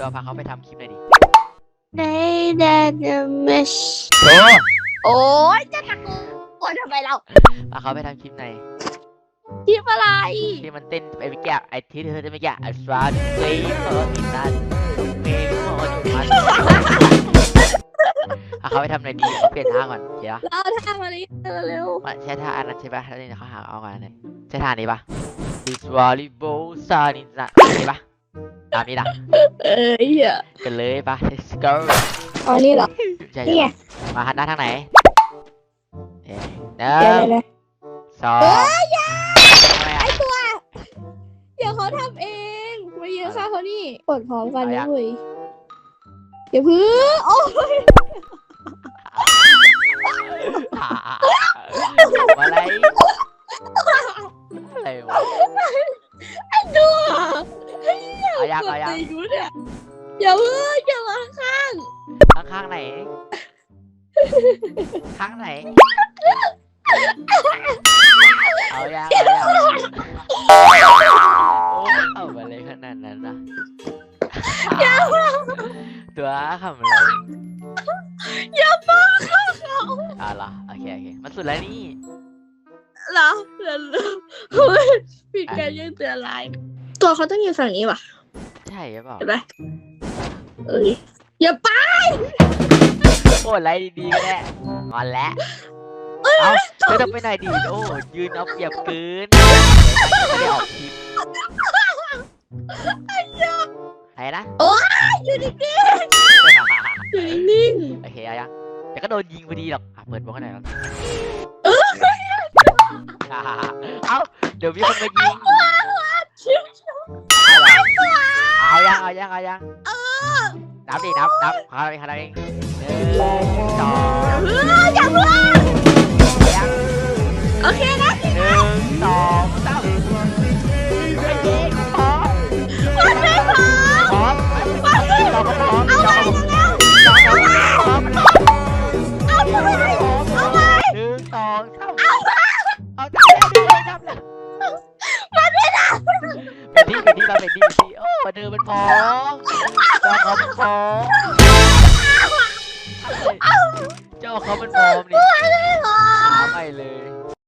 ตัวพาเขาไปทำคลิปหน่อยดิในแดนมิชโอ้โอ้ยจะตะโกนทำไมเราพาเขาไปทำคลิปหน่อยคลิปอะไร ที่มันเต้นไอ้เมื่อกี้ไอ้ที่เธอเต้นเมื่อกี้ไอ้ฟราดเฟย์ฟอร์มินันเฟย์ฟอร์มินันพาเขาไปทำหน่อยดีเขาเปลี่ยนท่าก่อนเดี๋ยวเราทำอะไรเร็วมันใช้ท่าอันนั้นใช่ปะแล้วนี่เขาหาเอาก่อนเลยใช้ท่านี้ปะ This volleyball sun is not นี่ปะ ตามนี้นะเอ้ยอะกันเลยปะ Let's go อ๋อนี่เหรอ ใช่นี่ไง มาหันหน้าทางไหนเอ๊ะหนึ่เดี๋ยวงเดี๋ยวสองทำไมอะ เดี๋ยวเขาทำเองมายืนข้างเขานี่กดพร้อมกันเอายันะงเว้ยอย่าพึ่งโอ้ยอะไรอะไร ยังเอายังดูเนี่ยอย่าพึ่งอย่ามาข้างข้างข้างไหน ข้างไหน เอายังเอายังโอ้เอามาเลยขนาดนั้นนะตัวขำเลยอย่ามาข้างเขาอะเหรอโอเคโอเคมันสุดแล้วนี่ เหรอเหรอเหรอเฮ้ยปิดการยื่นเตือนไลน์ตัวเขาต้องยืนฝั่งนี้ว่ะ ใช่หรือเปล่าเห็นไหมเอ้ยอย่าไปโอ้ไรดีๆก็ได้งอนแล้วเอาเธอต้องไปไหนดีโอ้ยืนเอาเปรียบเกินไม่ได้ออกคลิปไหนนะอยู่นิ่งๆอยู่นิ่งโอเคเอายังเดี๋ยวก็โดนยิงพอดีหรอกอะเปิดบล็อกให้หน่อยครับเอ้าเดี๋ยวมีคนมายิง เอายังเอายังเอายังนับดินับนับขนาเองขนาเองหนึ่งสองเฮ้ยอย่าพึ่งยังโอเคนะหนึ่งสอง ที่เป็นที่มาเป็นที่เป็นที่โอ้เธอมันพร้อมเจ้าเขามันพร้อมเจ้าเขามันพร้อมนี่ไม่พอหาไม่เลย